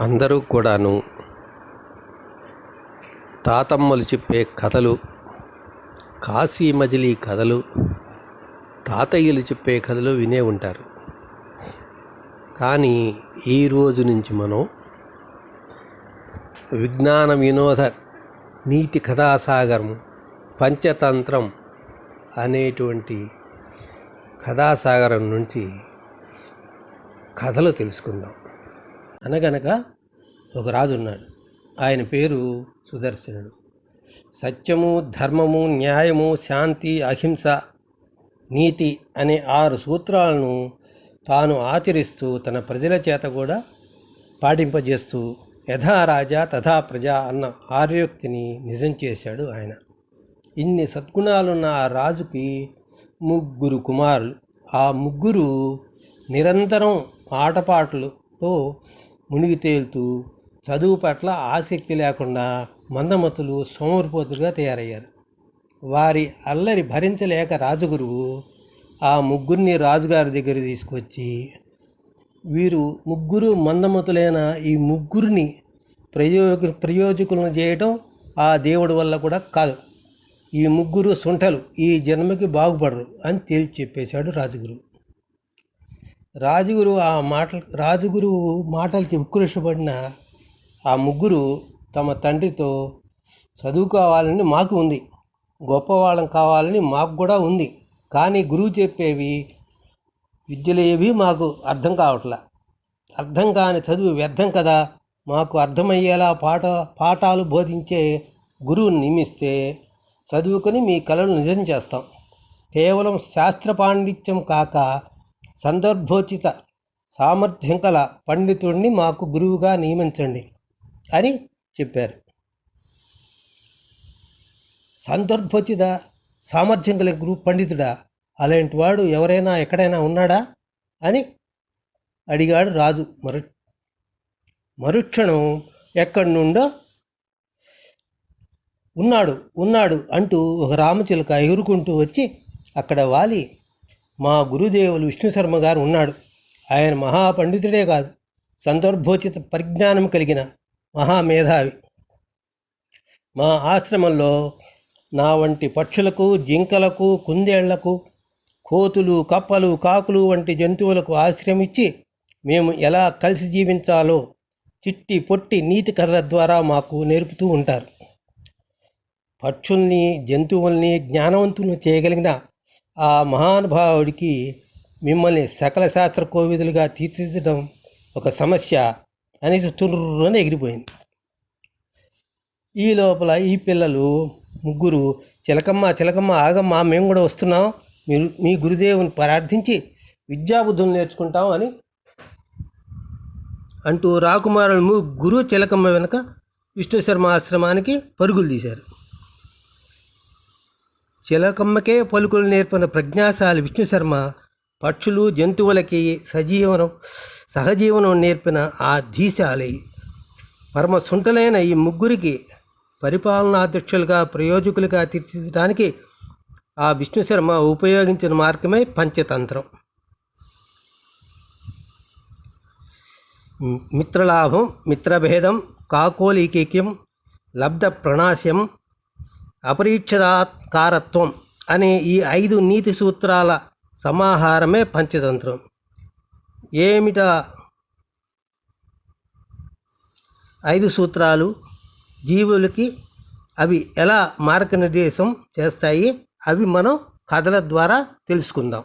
అందరూ కూడాను తాతమ్మలు చెప్పే కథలు కాశీ మజిలీ కథలు తాతయ్యలు చెప్పే కథలు వినే ఉంటారు. కానీ ఈ రోజు నుంచి మనం విజ్ఞాన వినోద నీతి కథాసాగరం పంచతంత్రం అనేటువంటి కథాసాగరం నుంచి కథలు తెలుసుకుందాం. అనగనగా ఒక రాజు ఉన్నాడు. ఆయన పేరు సుదర్శనుడు. సత్యము ధర్మము న్యాయము శాంతి అహింస నీతి అనే ఆరు సూత్రాలను తాను ఆచరిస్తూ తన ప్రజల చేత కూడా పాటింపజేస్తూ యథా రాజా తథా ప్రజా అన్న ఆర్యోక్తిని నిజం చేశాడు ఆయన. ఇన్ని సద్గుణాలున్న ఆ రాజుకి ముగ్గురు కుమారులు. ఆ ముగ్గురు నిరంతరం ఆటపాటలతో మునిగి తేలుతూ చదువు పట్ల ఆసక్తి లేకుండా మందమతులు సోమరిపోతులుగా తయారయ్యారు. వారి అల్లరి భరించలేక రాజగురువు ఆ ముగ్గురిని రాజుగారి దగ్గర తీసుకొచ్చి వీరు ముగ్గురు మందమతులైన ఈ ముగ్గురిని ప్రయోజ ప్రయోజకులను చేయటం ఆ దేవుడి వల్ల కూడా కాదు. ఈ ముగ్గురు సుంఠలు ఈ జన్మకి బాగుపడరు అని తేల్చి చెప్పేశాడు రాజుగురువు. రాజగురు ఆ మాటలు రాజగురువు మాటలకి ఉక్రోషపడిన ఆ ముగ్గురు తమ తండ్రితో చదువుకోవాలని మాకు ఉంది. గొప్పవాళ్ళం కావాలని మాకు కూడా ఉంది. కానీ గురువు చెప్పేవి విద్యలేవి మాకు అర్థం కావట్లా. అర్థం కాని చదువు వ్యర్థం కదా. మాకు అర్థమయ్యేలా పాట పాఠాలు బోధించే గురువుని నియమిస్తే చదువుకొని మీ కళను నిజం చేస్తాం. కేవలం శాస్త్ర పాండిత్యం కాక సందర్భోచిత సామర్థ్యం కల పండితుడిని మాకు గురువుగా నియమించండి అని చెప్పారు. సందర్భోచిత సామర్థ్యం గల గురు పండితుడా అలాంటి వాడు ఎవరైనా ఎక్కడైనా ఉన్నాడా అని అడిగాడు రాజు మరు మరుక్షణం ఎక్కడి నుండో ఉన్నాడు ఉన్నాడు అంటూ ఒక రామచిలక ఎగురుకుంటూ వచ్చి అక్కడ వాలి మా గురుదేవులు విష్ణు శర్మ గారు ఉన్నాడు. ఆయన మహాపండితుడే కాదు. సందర్భోచిత పరిజ్ఞానం కలిగిన మహామేధావి. మా ఆశ్రమంలో నా వంటి పక్షులకు జింకలకు కుందేళ్ళకు కోతులు కప్పలు కాకులు వంటి జంతువులకు ఆశ్రయం ఇచ్చి మేము ఎలా కలిసి జీవించాలో చిట్టి పొట్టి నీతి కథల ద్వారా మాకు నేర్పుతూ ఉంటారు. పక్షుల్ని జంతువుల్ని జ్ఞానవంతులను చేయగలిగిన ఆ మహానుభావుడికి మిమ్మల్ని సకల శాస్త్ర కోవిదులుగా తీర్చిదిద్దడం ఒక సమస్య అనేసి తుర్రుని ఎగిరిపోయింది. ఈ లోపల ఈ పిల్లలు ముగ్గురు చిలకమ్మ చిలకమ్మ ఆగమ్మ మేము కూడా వస్తున్నాం. మీరు మీ గురుదేవుని ప్రార్థించి విద్యాబుద్ధులు నేర్చుకుంటాం అని అంటూ రాకుమారులు ముగ్గురు చిలకమ్మ వెనుక విష్ణు శర్మ ఆశ్రమానికి పరుగులు తీశారు. చిలకమ్మకే పలుకులు నేర్పిన ప్రజ్ఞాశాలి విష్ణు శర్మ పక్షులు జంతువులకి సజీవనం సహజీవనం నేర్పిన ఆ ధీశాలి. పరమ సుంటలైన ఈ ముగ్గురికి పరిపాలనాధ్యక్షులుగా ప్రయోజకులుగా తీర్చిదిద్దడానికి ఆ విష్ణు శర్మ ఉపయోగించిన మార్గమే పంచతంత్రం. మిత్రలాభం మిత్రభేదం కాకోలీకీక్యం లబ్ధ ప్రణాశ్యం అపరీక్షితాకారత్వం అనే ఈ ఐదు నీతి సూత్రాల సమాహారమే పంచతంత్రం. ఏమిట ఐదు సూత్రాలు? జీవులకి అవి ఎలా మార్గనిర్దేశం చేస్తాయి? అవి మనం కథల ద్వారా తెలుసుకుందాం.